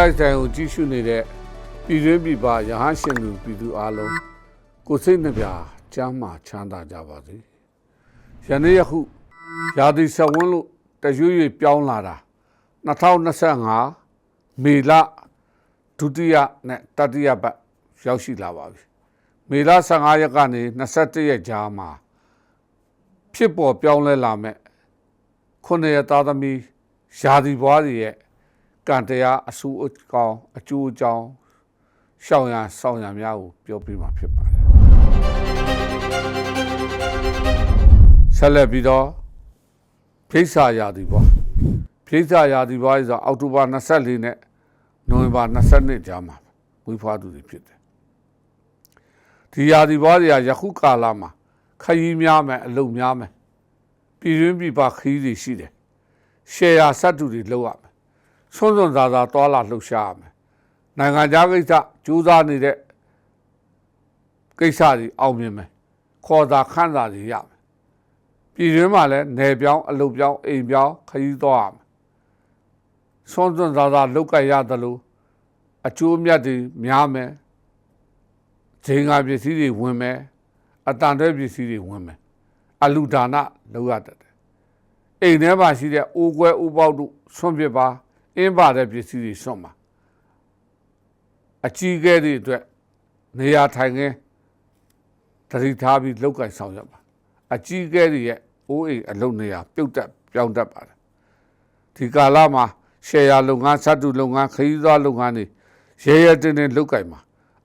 လိုက်ဆိုင်ကိုကြည့်ရှုနေတဲ့ပြည်တွင်းပြည်ပရဟန်းရှင်လူပြည်သူအလုံးကိုယ်စိတ်နှပြချမ်းမာချမ်းသာကြပါစေယနေ့ယခုရာသီဆက်ဝန်းလို့တရွေ့ရွေ့ပြောင်းလာတာ2025မေလဒုတိယနဲ့တတိယပတ်ရောက်ရှိလာပါပြီမေလ15ရက်ကနေ21ရက်ကြားမှာဖြစ်ပေါ်ပြောင်းလဲလာမဲ့ခုနှစ်ရက်သားသမီးယာဒီဘွားတွေရဲ့ ကံတရားအဆူအကောင်အကျိုးအကြောင်းရှောင်ရန်ဆောင်ရန်များကိုပြောပြမှာဖြစ်ပါတယ်ဆက်လက်ပြီးတော့ဖိစာယာဒီဘွားဖိစာယာဒီဘွားဆိုအောက်တိုဘာ24နဲ့နိုဝင်ဘာ22ကြားမှာမွေးဖွားသူတွေဖြစ်တယ်ဒီယာဒီဘွားတွေကယခုကာလမှာခရီးများမယ်အလုပ်များမယ်ပြည်တွင်းပြည်ပခရီးတွေရှိတယ်ရှယ်ယာစက်တူတွေလောက်ရမယ် ဆွန်းဆွန်းသာသာတွာလာလှုပ်ရှားရမယ်နိုင်ငံခြားကိစ္စကြိုးစားနေတဲ့ကိစ္စတွေအောင်မြင်မယ်ခေါ်တာခန့်တာတွေရမယ်ပြည်တွင်းမှာလည်းနယ်ပြောင်းအလုပ်ပြောင်းအိမ်ပြောင်းခရီးသွားရမယ်ဆွန်းဆွန်းသာသာလောက်ကရသလိုအကျိုးအမြတ်တွေများမယ်ဈေးငါပစ္စည်းတွေဝင်မယ်အတန်တဲ့ပစ္စည်းတွေဝင်မယ်အလူဒါနလောက်ရတတ်တယ်အိမ်ထဲမှာရှိတဲ့အိုးကွဲအိုးပေါက်တို့ဆွန့်ပစ်ပါ အင်းပါတဲ့ပစ္စည်းတွေဆွန့်ပါအကြီးကဲတွေအတွက်နေရာထိုင်ခင်းတတိထားပြီးလောက်ကင်ဆောင်ရပါအကြီးကဲတွေရဲ့အိုးအိမ်အလုပ်နေရာပြုတ်တက်ပြောင်းတတ်ပါတယ်ဒီကာလမှာရှယ်ယာလုပ်ငန်းစတုလုပ်ငန်းခရီးသွားလုပ်ငန်းတွေရဲရဲတင်းတင်းလောက်ကင်မှာ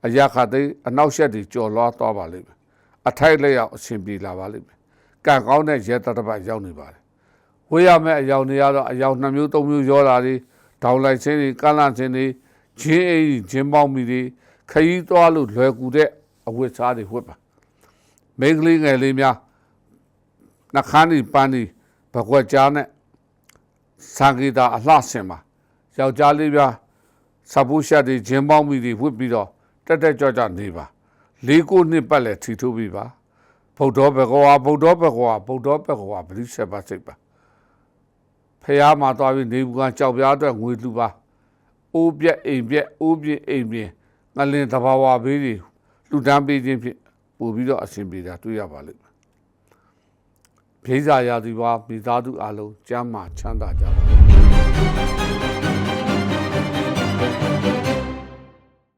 အရာခသိမ်းအနောက်ရှက်တွေကြော်လွားသွားပါလိမ့်မယ်အထိုက်လက်ရောက်အရှင်ပြေလာပါလိမ့်မယ်ကံကောင်းတဲ့ရဲတတပတ်ရောက်နေပါတယ်ဝေးရမယ့်အယောင်တွေကတော့အယောင်နှစ်မျိုးသုံးမျိုးရောတာတွေ ဒေါင်လိုက်ခြင်းတွေကန့်လန့်ခြင်းတွေဂျင်းအိမ်ဂျင်းပေါင်းမီတွေခရီးသွားလို့လွယ်ကူတဲ့အဝတ်စားတွေဝတ်ပါမိန်းကလေးငယ်လေးများနှခမ်းဒီပန်းဒီဘကွက်ကြားနဲ့စံဂီတာအလှဆင်ပါယောက်ျားလေးများစပူရှက်တွေဂျင်းပေါင်းမီတွေဝတ်ပြီးတော့တက်တက်ကြွကြွနေပါလေးကိုနှစ်ပတ်လည်းထီထိုးပြီးပါဗုဒ္ဓဘဂဝါဗုဒ္ဓဘဂဝါဗုဒ္ဓဘဂဝါပရိစ္ဆေပါစိတ်ပါ ဖះမှာသွားပြီးနေဘူးကကြောက်ပြားအတွက်ငွေလှူပါအိုးပြက်အိမ်ပြက်အိုးပြက်အိမ်ပြက်ငလင်တဘာဝဘေးတွေလှူဒန်းပေးခြင်းဖြင့်ပို့ပြီးတော့အဆင်ပြေတာတွေ့ရပါလိမ့်မယ်ဖေးစာရာသီပွားမိသားစုအလုံးကျမ်းမာချမ်းသာကြပါစေ